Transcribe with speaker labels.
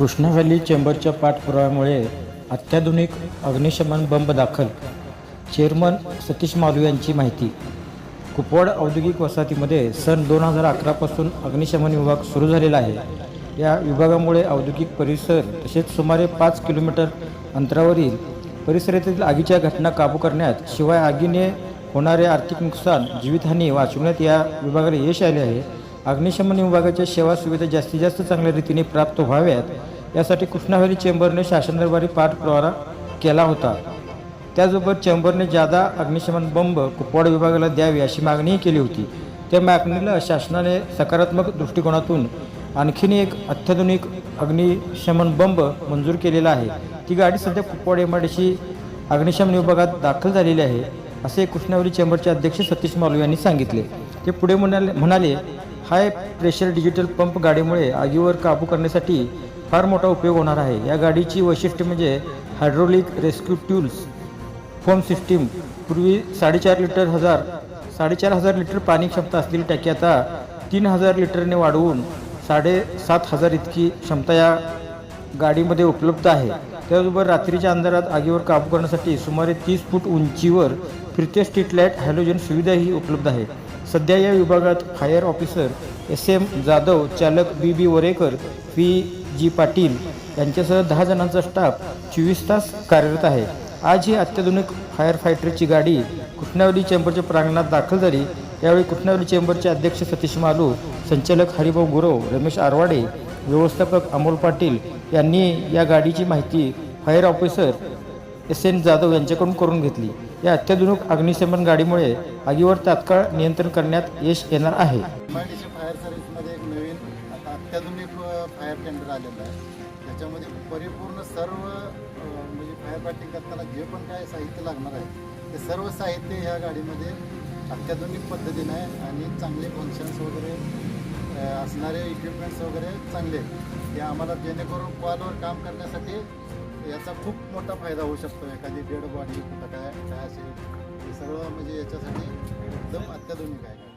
Speaker 1: Krishna valley चेंबरच्या पाठपुराव्यामुळे अत्याधुनिक अग्निशमन बंब दाखल. चेअरमन सतीश मालू यांची माहिती. कुपवाड औद्योगिक वसाहतीमध्ये सन दोन हजार अकरापासून अग्निशमन विभाग सुरू झालेला आहे. या विभागामुळे औद्योगिक परिसर तसेच सुमारे पाच किलोमीटर अंतरावरील परिसरातील आगीच्या घटना काबू करण्यात शिवाय आगीने होणारे आर्थिक नुकसान जीवितहानी वाचवण्यात या विभागाला यश आले आहे. अग्निशमन विभागाच्या सेवा सुविधा जास्तीत जास्त चांगल्या रीतीने प्राप्त व्हाव्यात यासाठी कृष्णावेली चेंबरने चेंबरने शासनदरबारी पाठपुरावा केला होता. त्याचबरोबर चेंबरने जादा अग्निशमन बंब कुपवाड विभागाला द्यावी अशी मागणीही केली होती. त्या मागणीला शासनाने सकारात्मक दृष्टिकोनातून आणखीन एक अत्याधुनिक अग्निशमन बंब मंजूर केलेला आहे. ती गाडी सध्या कुपवाड एम अग्निशमन विभागात दाखल झालेली आहे असे कृष्णावली चेंबरचे अध्यक्ष सतीश मालू यांनी सांगितले. ते पुढे म्हणाले म्हणाले हाय प्रेशर डिजिटल पंप गाडीमुळे आगीवर काबू करण्यासाठी फार मोठा उपयोग होणार आहे. या गाडीची वैशिष्ट्य म्हणजे hydraulic rescue tools foam system पूर्वी साडेचार लिटर हजार साडेचार हजार लिटर पाणी क्षमता असलेली टाकी आता तीन हजार लिटरने वाढवून साडेसात हजार इतकी क्षमता या गाडीमध्ये उपलब्ध आहे. त्याचबरोबर रात्रीच्या अंधारात आगीवर काबू करण्यासाठी सुमारे तीस फूट उंचीवर फिरते स्ट्रीट लाइट हॅलोजन सुविधाही उपलब्ध आहे. सध्या या विभागात fire officer S M Jadhav चालक B B Varekar V G Patil यांच्यासह दहा जणांचा स्टाफ चोवीस तास कार्यरत आहे. आज ही अत्याधुनिक फायर फायटरची गाडी कृष्णावली चेंबरच्या प्रांगणात दाखल झाली. यावेळी कृष्णावली चेंबरचे अध्यक्ष सतीश मालू संचालक हरिभाऊ गुरव रमेश आरवाडे व्यवस्थापक अमोल पाटील यांनी या गाडीची माहिती fire officer S N Jadhav यांच्याकडून करून घेतली. या अत्याधुनिक अग्निशमन गाडीमुळे आगीवर तात्काळ नियंत्रण करण्यात यश येणार आहे.
Speaker 2: अत्याधुनिक फायर टेंडर आलेलं आहे. त्याच्यामध्ये परिपूर्ण सर्व म्हणजे फायर फायटिंग करताना जे पण काय साहित्य लागणार आहे ते सर्व साहित्य ह्या गाडीमध्ये अत्याधुनिक पद्धतीनं आहे आणि चांगले फंक्शन्स वगैरे असणारे इक्विपमेंट्स वगैरे चांगले आहेत. ते आम्हाला जेणेकरून कॉलवर काम करण्यासाठी याचा खूप मोठा फायदा होऊ शकतो. एखादी डेड बॉडी कुठं काय काय असेल हे सर्व म्हणजे याच्यासाठी एकदम अत्याधुनिक आहे.